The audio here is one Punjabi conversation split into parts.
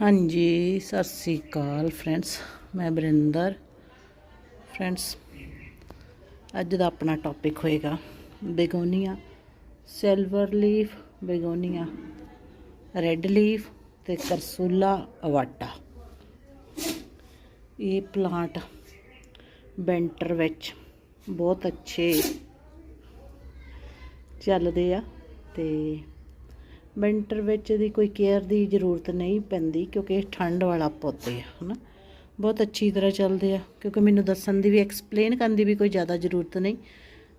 ਹਾਂਜੀ, ਸਤਿ ਸ੍ਰੀ ਅਕਾਲ ਫਰੈਂਡਸ, ਮੈਂ ਬਰਿੰਦਰ। ਫਰੈਂਡਸ, ਅੱਜ ਦਾ ਆਪਣਾ ਟੌਪਿਕ ਹੋਏਗਾ begonia silver leaf begonia red leaf ਤੇ ਕਰਸੂਲਾ ਅਵਾਟਾ ਇਹ ਪਲਾਂਟ ਬੈਂਟਰ ਵਿੱਚ ਬਹੁਤ ਅੱਛੇ ਚੱਲਦੇ ਆ ਤੇ ਵਿੰਟਰ ਵਿੱਚ ਇਹਦੀ ਕੋਈ ਕੇਅਰ ਦੀ ਜ਼ਰੂਰਤ ਨਹੀਂ ਪੈਂਦੀ ਕਿਉਂਕਿ ਇਹ ਠੰਡ ਵਾਲਾ ਪੌਦੇ ਆ, ਹਨਾ? ਬਹੁਤ ਅੱਛੀ ਤਰ੍ਹਾਂ ਚੱਲਦੇ ਆ, ਕਿਉਂਕਿ ਮੈਨੂੰ ਦੱਸਣ ਦੀ ਵੀ ਐਕਸਪਲੇਨ ਕਰਨ ਦੀ ਵੀ ਕੋਈ ਜ਼ਿਆਦਾ ਜ਼ਰੂਰਤ ਨਹੀਂ।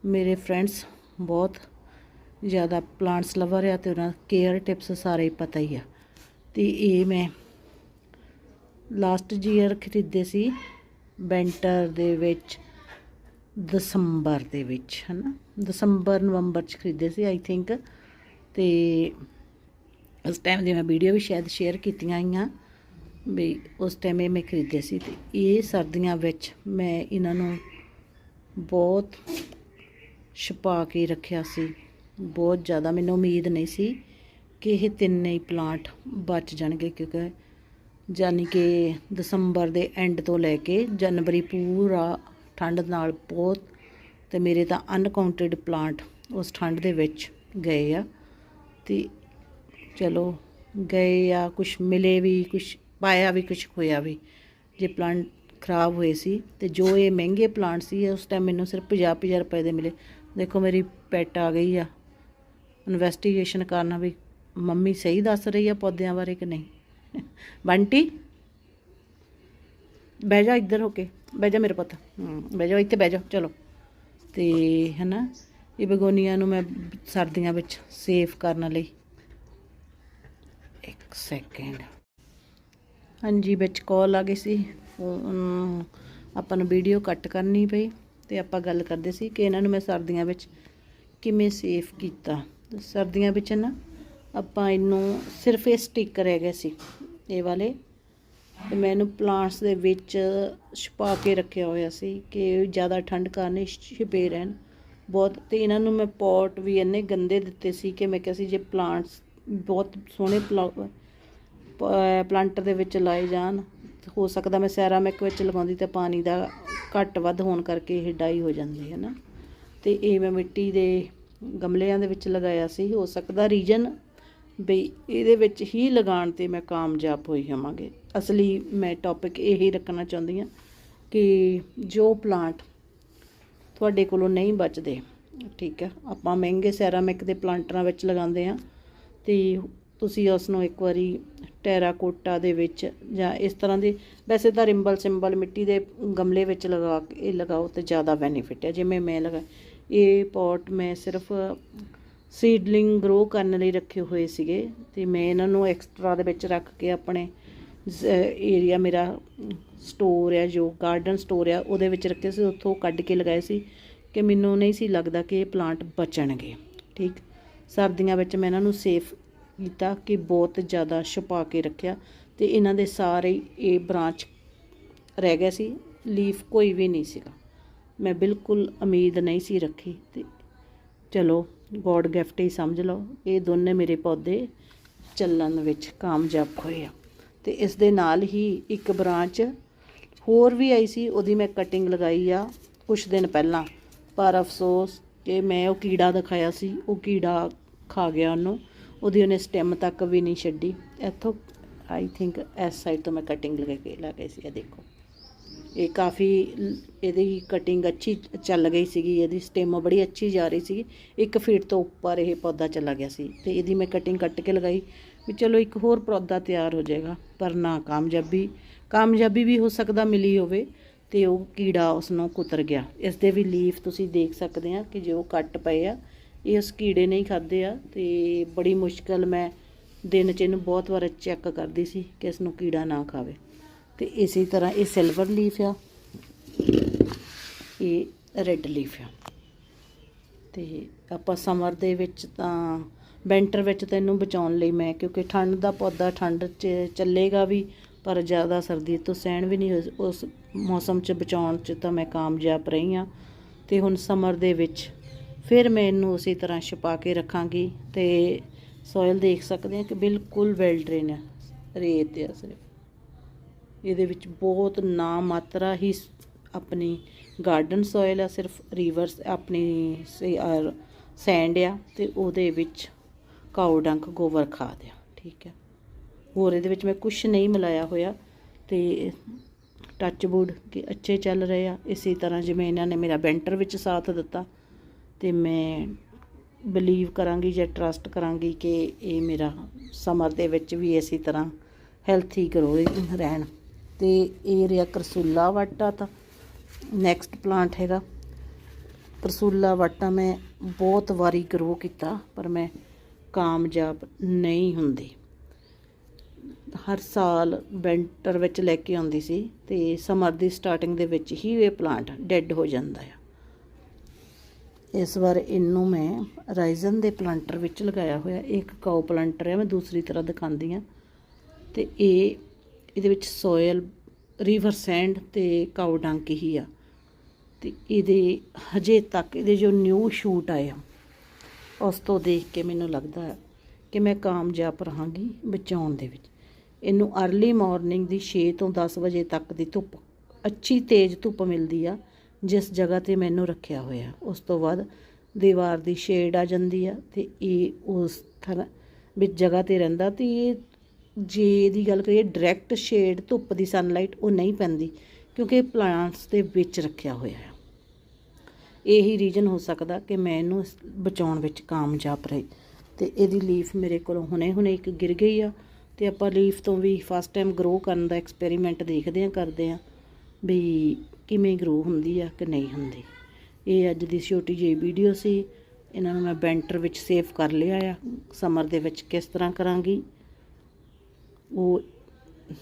ਮੇਰੇ ਫਰੈਂਡਸ ਬਹੁਤ ਜ਼ਿਆਦਾ ਪਲਾਂਟਸ ਲਵਰ ਆ ਤੇ ਉਹਨਾਂ ਕੇਅਰ ਟਿਪਸ ਸਾਰੇ ਪਤਾ ਹੀ ਆ। ਤੇ ਇਹ ਮੈਂ ਲਾਸਟ ਜੀਅਰ ਖਰੀਦੇ ਸੀ ਵਿੰਟਰ ਦੇ ਵਿੱਚ, ਦਸੰਬਰ ਦੇ ਵਿੱਚ, ਹਨਾ? ਦਸੰਬਰ, ਨਵੰਬਰ ਚ ਖਰੀਦੇ ਸੀ ਆਈ ਥਿੰਕ ਤੇ ਉਸ ਟਾਈਮ ਦੀ ਮੈਂ ਵੀਡੀਓ ਵੀ ਸ਼ਾਇਦ ਸ਼ੇਅਰ ਕੀਤੀਆਂ ਆਈਆਂ ਵੀ ਉਸ ਟਾਈਮ ਇਹ ਮੈਂ ਖਰੀਦੇ ਸੀ ਤੇ ਇਹ ਸਰਦੀਆਂ ਵਿੱਚ ਮੈਂ ਇਹਨਾਂ ਨੂੰ ਬਹੁਤ ਛਪਾ ਕੇ ਰੱਖਿਆ ਸੀ। ਬਹੁਤ ਜ਼ਿਆਦਾ ਮੈਨੂੰ ਉਮੀਦ ਨਹੀਂ ਸੀ ਕਿ ਇਹ ਤਿੰਨੇ ਹੀ ਪਲਾਂਟ ਬਚ ਜਾਣਗੇ ਕਿਉਂਕਿ ਯਾਨੀ ਕਿ ਦਸੰਬਰ ਦੇ ਐਂਡ ਤੋਂ ਲੈ ਕੇ ਜਨਵਰੀ ਪੂਰਾ ਠੰਡ ਨਾਲ ਬਹੁਤ ਤੇ ਮੇਰੇ ਤਾਂ ਅਨਕਾਊਂਟਡ ਪਲਾਂਟ ਉਸ ਠੰਡ ਦੇ ਵਿੱਚ ਗਏ ਆ ਤੇ ਚਲੋ, ਗਏ ਆ ਕੁਝ ਮਿਲੇ ਵੀ ਕੁਝ ਪਾਇਆ ਵੀ ਕੁਝ ਹੋਇਆ ਵੀ। ਜੇ ਪਲਾਂਟ ਖਰਾਬ ਹੋਏ ਸੀ, ਤੇ ਜੋ ਇਹ ਮਹਿੰਗੇ ਪਲਾਂਟ ਸੀ, ਉਸ ਟਾਈਮ ਮੈਨੂੰ ਸਿਰਫ 50-50 ਰੁਪਏ ਦੇ ਮਿਲੇ। ਦੇਖੋ, ਮੇਰੀ ਪੈਟ ਆ ਗਈ ਆ। ਇਨਵੈਸਟੀਗੇਸ਼ਨ ਕਰਨਾ ਵੀ ਮੰਮੀ ਸਹੀ ਦੱਸ ਰਹੀ ਆ ਪੌਦਿਆਂ ਬਾਰੇ ਕਿ ਨਹੀਂ? ਬੰਟੀ? ਬਹਿ ਜਾ ਇੱਧਰ ਹੋ ਕੇ, ਬਹਿ ਜਾ ਮੇਰੇ ਪੁੱਤ। ਹੂੰ ਬਹਿ ਜਾ, ਇੱਥੇ ਬਹਿ ਜਾ, ਚਲੋ। ਤੇ ਹਨਾ, ਇਹ ਬੇਗੋਨੀਆਂ ਨੂੰ ਮੈਂ ਸਰਦੀਆਂ ਵਿੱਚ ਸੇਫ ਕਰਨ ਲਈ ਸੈਕਿੰਡ ਹਾਂਜੀ, ਵਿੱਚ ਕਾਲ ਆ ਗਈ ਸੀ। ਆਪਾਂ ਨੂੰ ਵੀਡੀਓ ਕੱਟ ਕਰਨੀ ਪਈ ਤੇ ਆਪਾਂ ਗੱਲ ਕਰਦੇ ਸੀ ਕਿ ਇਹਨਾਂ ਨੂੰ ਮੈਂ ਸਰਦੀਆਂ ਵਿੱਚ ਕਿਵੇਂ ਸੇਫ ਕੀਤਾ। ਸਰਦੀਆਂ ਵਿੱਚ ਨਾ ਆਪਾਂ ਇਹਨੂੰ ਸਿਰਫ ਇਹ ਸਟਿੱਕ ਰਹਿ ਗਏ ਸੀ, ਇਹ ਵਾਲੇ। ਤੇ ਮੈਂ ਇਹਨੂੰ ਪਲਾਂਟਸ ਦੇ ਵਿੱਚ ਛੁਪਾ ਕੇ ਰੱਖਿਆ ਹੋਇਆ ਸੀ ਕਿ ਜ਼ਿਆਦਾ ਠੰਡ ਕਾਰਨ ਇਹ ਛਿਪੇ ਰਹਿਣ। ਬਹੁਤ, ਤੇ ਇਹਨਾਂ ਨੂੰ ਮੈਂ ਪੋਟ ਵੀ ਇੰਨੇ ਗੰਦੇ ਦਿੱਤੇ ਸੀ ਕਿ ਮੈਂ ਕਿਹਾ ਸੀ ਜੇ ਪਲਾਂਟਸ ਬਹੁਤ ਸੋਹਣੇ ਪਲਾਂਟਰ ਦੇ ਵਿੱਚ ਲਾਏ ਜਾਣ। ਹੋ ਸਕਦਾ ਮੈਂ ਸੈਰਾਮਿਕ ਵਿੱਚ ਲਗਾਉਂਦੀ ਤਾਂ ਪਾਣੀ ਦਾ ਘੱਟ ਵੱਧ ਹੋਣ ਕਰਕੇ ਇਹ ਡਾਈ ਹੋ ਜਾਂਦੀ ਹੈ ਨਾ। ਤੇ ਇਹ ਮੈਂ ਮਿੱਟੀ ਦੇ ਗਮਲਿਆਂ ਦੇ ਵਿੱਚ ਲਗਾਇਆ ਸੀ। ਹੋ ਸਕਦਾ ਰੀਜਨ ਬਈ ਇਹਦੇ ਵਿੱਚ ਹੀ ਲਗਾਉਣ ਤੇ ਮੈਂ ਕਾਮਯਾਬ ਹੋਈ ਹੋਵਾਂਗੇ। ਅਸਲੀ ਮੈਂ ਟੌਪਿਕ ਇਹੀ ਰੱਖਣਾ ਚਾਹੁੰਦੀ ਹਾਂ ਕਿ ਜੋ ਪਲਾਂਟ ਤੁਹਾਡੇ ਕੋਲੋਂ ਨਹੀਂ ਬਚਦੇ, ਠੀਕ ਹੈ, ਆਪਾਂ ਮਹਿੰਗੇ ਸੈਰਾਮਿਕ ਦੇ ਪਲਾਂਟਰਾਂ ਵਿੱਚ ਲਗਾਉਂਦੇ ਆ ਤੇ ਤੁਸੀਂ ਉਸ ਨੂੰ ਇੱਕ ਵਾਰੀ ਟੈਰਾਕੋਟਾ ਦੇ ਵਿੱਚ ਜਾਂ ਇਸ ਤਰ੍ਹਾਂ ਦੇ, ਵੈਸੇ ਤਾਂ ਰਿੰਬਲ ਸਿੰਬਲ ਮਿੱਟੀ ਦੇ ਗਮਲੇ ਵਿੱਚ ਲਗਾ ਕੇ ਲਗਾਓ ਤੇ ਜ਼ਿਆਦਾ ਬੈਨੀਫਿਟ ਹੈ। ਜਿਵੇਂ ਮੈਂ ਲਗਾ, ਇਹ ਪੋਟ ਮੈਂ ਸਿਰਫ ਸੀਡਲਿੰਗ ਗਰੋ ਕਰਨ ਲਈ ਰੱਖੇ ਹੋਏ ਸੀਗੇ ਤੇ ਮੈਂ ਇਹਨਾਂ ਨੂੰ ਐਕਸਟਰਾ ਦੇ ਵਿੱਚ ਰੱਖ ਕੇ ਆਪਣੇ ਏਰੀਆ ਮੇਰਾ ਸਟੋਰ ਹੈ, ਜੋ ਗਾਰਡਨ ਸਟੋਰ ਹੈ, ਉਹਦੇ ਵਿੱਚ ਰੱਖੇ ਸੀ। ਉੱਥੋਂ ਕੱਢ ਕੇ ਲਗਾਏ ਸੀ ਕਿ ਮੈਨੂੰ ਨਹੀਂ ਸੀ ਲੱਗਦਾ ਕਿ ਇਹ ਪਲਾਂਟ ਬਚਣਗੇ। ਠੀਕ? ਸਰਦੀਆਂ ਵਿੱਚ ਮੈਂ ਇਹਨਾਂ ਨੂੰ ਸੇਫ ਕੀਤਾ ਕਿ ਬਹੁਤ ਜ਼ਿਆਦਾ ਛੁਪਾ ਕੇ ਰੱਖਿਆ ਤੇ ਇਹਨਾਂ ਦੇ ਸਾਰੇ ਇਹ ਬ੍ਰਾਂਚ ਰਹਿ ਗਏ ਸੀ ਲੀਫ ਕੋਈ ਵੀ ਨਹੀਂ ਸੀਗਾ। ਮੈਂ ਬਿਲਕੁਲ ਉਮੀਦ ਨਹੀਂ ਸੀ ਰੱਖੀ ਤੇ ਚਲੋ ਗੋਡ ਗਿਫਟ ਹੀ ਸਮਝ ਲਓ, ਇਹ ਦੋਨੇ ਮੇਰੇ ਪੌਦੇ ਚੱਲਣ ਵਿੱਚ ਕਾਮਯਾਬ ਹੋਏ ਆ। ਤੇ ਇਸ ਦੇ ਨਾਲ ਹੀ ਇੱਕ ਬ੍ਰਾਂਚ ਹੋਰ ਵੀ ਆਈ ਸੀ, ਉਹਦੀ ਮੈਂ ਕਟਿੰਗ ਲਗਾਈ ਆ ਕੁਝ ਦਿਨ ਪਹਿਲਾਂ। ਪਰ ਅਫਸੋਸ ਕਿ ਮੈਂ ਉਹ ਕੀੜਾ ਦਿਖਾਇਆ ਸੀ, ਉਹ ਕੀੜਾ ਖਾ ਗਿਆ ਉਹਨੂੰ। ਉਹਦੀ ਉਹਨੇ ਸਟੈਮ ਤੱਕ ਵੀ ਨਹੀਂ ਛੱਡੀ। ਇੱਥੋਂ ਆਈ ਥਿੰਕ ਇਸ ਸਾਈਡ ਤੋਂ ਮੈਂ ਕਟਿੰਗ ਲਗਾ ਕੇ ਲਾ ਗਈ ਸੀ, ਇਹ ਦੇਖੋ। ਇਹ ਕਾਫੀ ਇਹਦੀ ਕਟਿੰਗ ਅੱਛੀ ਚੱਲ ਗਈ ਸੀਗੀ, ਇਹਦੀ ਸਟੈਮ ਬੜੀ ਅੱਛੀ ਜਾ ਰਹੀ ਸੀਗੀ। ਇੱਕ ਫੀਟ ਤੋਂ ਉੱਪਰ ਇਹ ਪੌਦਾ ਚਲਾ ਗਿਆ ਸੀ ਤੇ ਇਹਦੀ ਮੈਂ ਕਟਿੰਗ ਕੱਟ ਕੇ ਲਗਾਈ ਵੀ ਚਲੋ ਇੱਕ ਹੋਰ ਪੌਦਾ ਤਿਆਰ ਹੋ ਜਾਏਗਾ, ਪਰ ਨਾ ਕਾਮਯਾਬੀ। ਕਾਮਯਾਬੀ ਵੀ ਹੋ ਸਕਦਾ ਮਿਲੀ ਹੋਵੇ ਤੇ ਉਹ ਕੀੜਾ ਉਸ ਨੂੰ ਕੁਤਰ ਗਿਆ। ਇਸ ਦੇ ਵੀ ਲੀਫ ਤੁਸੀਂ ਦੇਖ ਸਕਦੇ ਆ ਕਿ ਜੋ ਕੱਟ ਪਏ ਆ ਇਹ ਉਸ ਕੀੜੇ ਨਹੀਂ ਖਾਦੇ ਆ ਤੇ ਬੜੀ ਮੁਸ਼ਕਲ ਮੈਂ ਦਿਨ ਚ ਇਹਨੂੰ ਬਹੁਤ ਵਾਰ ਚੈੱਕ ਕਰਦੀ ਸੀ ਕਿ ਇਸ ਨੂੰ ਕੀੜਾ ਨਾ ਖਾਵੇ। ਤੇ ਇਸੇ ਤਰ੍ਹਾਂ ਇਹ ਸਿਲਵਰ ਲੀਫ ਆ। ਇਹ ਰੈੱਡ ਲੀਫ ਆ। ਤੇ ਆਪਾਂ ਸਮਰ ਦੇ ਵਿੱਚ ਤਾਂ ਵਿੰਟਰ ਵਿੱਚ ਤਾਂ ਇਹਨੂੰ ਬਚਾਉਣ ਲਈ ਮੈਂ, ਕਿਉਂਕਿ ਠੰਡ ਦਾ ਪੌਦਾ ਠੰਡ 'ਚ ਚੱਲੇਗਾ ਵੀ, ਪਰ ਜ਼ਿਆਦਾ ਸਰਦੀ ਤੋਂ ਸਹਿਣ ਵੀ ਨਹੀਂ ਉਸ ਮੌਸਮ 'ਚ ਬਚਾਉਣ 'ਚ ਤਾਂ ਮੈਂ ਕਾਮਯਾਬ ਰਹੀ ਆ ਤੇ ਹੁਣ ਸਮਰ ਦੇ ਵਿੱਚ ਫਿਰ ਮੈਂ ਇਹਨੂੰ ਉਸੇ ਤਰ੍ਹਾਂ ਛਪਾ ਕੇ ਰੱਖਾਂਗੀ ਤੇ ਸੋਇਲ ਦੇਖ ਸਕਦੇ ਆ ਕਿ ਬਿਲਕੁਲ ਵੈਲ ਡਰੇਨ ਹੈ, ਰੇਤ ਆ ਸਿਰਫ। ਇਹਦੇ ਵਿੱਚ ਬਹੁਤ ਨਾ ਮਾਤਰਾ ਹੀ ਆਪਣੀ ਗਾਰਡਨ ਸੋਇਲ ਆ ਸਿਰਫ ਰਿਵਰਸ ਆਪਣੀ ਸੈਂਡ ਆ ਤੇ ਉਹਦੇ ਵਿੱਚ ਕਾਊ ਡੰਕ ਗੋਬਰ ਖਾਦ ਆ ਠੀਕ ਹੈ। ਹੋਰ ਇਹਦੇ ਵਿੱਚ ਮੈਂ ਕੁਝ ਨਹੀਂ ਮਿਲਾਇਆ ਹੋਇਆ ਤੇ ਟੱਚ ਵੁੱਡ ਕਿ ਅੱਛੇ ਚੱਲ ਰਹੇ ਆ, ਇਸੇ ਤਰ੍ਹਾਂ ਜਿਵੇਂ ਇਹਨਾਂ ਨੇ ਮੇਰਾ ਬੈਂਟਰ ਵਿੱਚ ਸਾਥ ਦਿੱਤਾ। ਤੇ ਮੈਂ ਬਲੀਵ ਕਰਾਂਗੀ ਜਾਂ ਟਰਸਟ ਕਰਾਂਗੀ ਕਿ ਇਹ ਮੇਰਾ ਸਮਰ ਦੇ ਵਿੱਚ ਵੀ ਇਸੇ ਤਰ੍ਹਾਂ ਹੈਲਥੀ ਗਰੋ ਰਹਿਣ। ਤੇ ਇਹ ਰਿਹਾ ਕਰਸੂਲਾ ਵਾਟਾ ਤਾਂ ਨੈਕਸਟ ਪਲਾਂਟ ਹੈਗਾ। ਕਰਸੂਲਾ ਵਾਟਾ ਮੈਂ ਬਹੁਤ ਵਾਰੀ ਗਰੋ ਕੀਤਾ, ਪਰ ਮੈਂ ਕਾਮਯਾਬ ਨਹੀਂ ਹੁੰਦੀ। ਹਰ ਸਾਲ ਵਿੰਟਰ ਵਿੱਚ ਲੈ ਕੇ ਆਉਂਦੀ ਸੀ ਤੇ ਸਮਰ ਦੀ ਸਟਾਰਟਿੰਗ ਦੇ ਵਿੱਚ ਹੀ ਇਹ ਪਲਾਂਟ ਡੈੱਡ ਹੋ ਜਾਂਦਾ ਆ। ਇਸ ਵਾਰ ਇਹਨੂੰ ਮੈਂ ਰਾਈਜ਼ਨ ਦੇ ਪਲਾਂਟਰ ਵਿੱਚ ਲਗਾਇਆ ਹੋਇਆ। ਇਹ ਇੱਕ ਕਾਓ ਪਲਾਂਟਰ ਹੈ, ਮੈਂ ਦੂਸਰੀ ਤਰ੍ਹਾਂ ਦਿਖਾਉਂਦੀ ਆ ਤੇ ਇਹ ਇਹਦੇ ਵਿੱਚ ਸੋਇਲ, ਰਿਵਰ ਸੈਂਡ ਤੇ ਕਾਓ ਡੰਕ ਹੀ ਆ। ਤੇ ਇਹਦੇ ਹਜੇ ਤੱਕ ਇਹਦੇ ਜੋ ਨਿਊ ਸ਼ੂਟ ਆਏ ਆ, ਉਸ ਤੋਂ ਦੇਖ ਕੇ ਮੈਨੂੰ ਲੱਗਦਾ ਹੈ ਕਿ ਮੈਂ ਕਾਮਯਾਬ ਰਹਾਂਗੀ ਬਚਾਉਣ ਦੇ ਵਿੱਚ। ਇਹਨੂੰ अर्ਲੀ ਮਾਰਨਿੰਗ ਦੀ 6 ਤੋਂ 10 ਵਜੇ ਤੱਕ ਦੀ ਧੁੱਪ, ਅੱਛੀ ਤੇਜ਼ ਧੁੱਪ ਮਿਲਦੀ ਆ। ਜਿਸ ਜਗ੍ਹਾ ਤੇ ਮੈਨੂੰ ਰੱਖਿਆ ਹੋਇਆ। ਉਸ ਤੋਂ ਬਾਅਦ ਦੀਵਾਰ ਦੀ ਸ਼ੇਡ ਆ ਜਾਂਦੀ ਆ ਤੇ ਇਹ ਉਸ ਤਰ੍ਹਾਂ ਵਿੱਚ ਜਗ੍ਹਾ ਤੇ ਰਹਿੰਦਾ ਤੇ ਇਹ ਜੇ ਇਹਦੀ ਗੱਲ ਕਰੀਏ ਡਾਇਰੈਕਟ ਸ਼ੇਡ ਧੁੱਪ ਦੀ ਸਨਲਾਈਟ ਉਹ ਨਹੀਂ ਪੈਂਦੀ ਕਿਉਂਕਿ ਪਲਾਂਟਸ ਦੇ ਵਿੱਚ ਰੱਖਿਆ ਹੋਇਆ ਹੈ। ਇਹੀ ਰੀਜਨ ਹੋ ਸਕਦਾ ਕਿ ਮੈਂ ਇਹਨੂੰ ਬਚਾਉਣ ਵਿੱਚ ਕਾਮਯਾਬ ਰਹੀ। ਤੇ ਇਹਦੀ ਲੀਫ ਮੇਰੇ ਕੋਲੋਂ ਹੁਣੇ ਹੁਣੇ ਇੱਕ ਗਿਰ ਗਈ ਆ ਤੇ ਆਪਾਂ ਲੀਫ ਤੋਂ ਵੀ ਫਸਟ ਟਾਈਮ ਗਰੋ ਕਰਨ ਦਾ ਐਕਸਪੈਰੀਮੈਂਟ ਦੇਖਦੇ ਆ, ਕਰਦੇ ਆ ਵੀ ਕਿਵੇਂ ਗਰੋ ਹੁੰਦੀ ਆ ਕਿ ਨਹੀਂ ਹੁੰਦੀ। ਇਹ ਅੱਜ ਦੀ ਛੋਟੀ ਜਿਹੀ ਵੀਡੀਓ ਸੀ। ਇਹਨਾਂ ਨੂੰ ਮੈਂ ਬੈਂਟਰ ਵਿੱਚ ਸੇਵ ਕਰ ਲਿਆ ਆ। ਸਮਰ ਦੇ ਵਿੱਚ ਕਿਸ ਤਰ੍ਹਾਂ ਕਰਾਂਗੀ? ਉਹ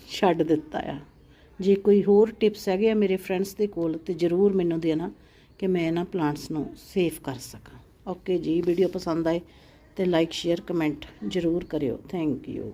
ਛੱਡ ਦਿੱਤਾ ਆ। ਜੇ ਕੋਈ ਹੋਰ ਟਿਪਸ ਹੈਗੇ ਆ ਮੇਰੇ ਫਰੈਂਡਸ ਦੇ ਕੋਲ, ਤੇ ਜਰੂਰ ਮੈਨੂੰ ਦੇਣਾ ਕਿ ਮੈਂ ਇਹਨਾਂ ਪਲਾਂਟਸ ਨੂੰ ਸੇਵ ਕਰ ਸਕਾਂ। ਓਕੇ ਜੀ ਵੀਡੀਓ ਪਸੰਦ ਆਏ ਤੇ ਲਾਈਕ ਸ਼ੇਅਰ ਕਮੈਂਟ ਜਰੂਰ ਕਰਿਓ। Thank you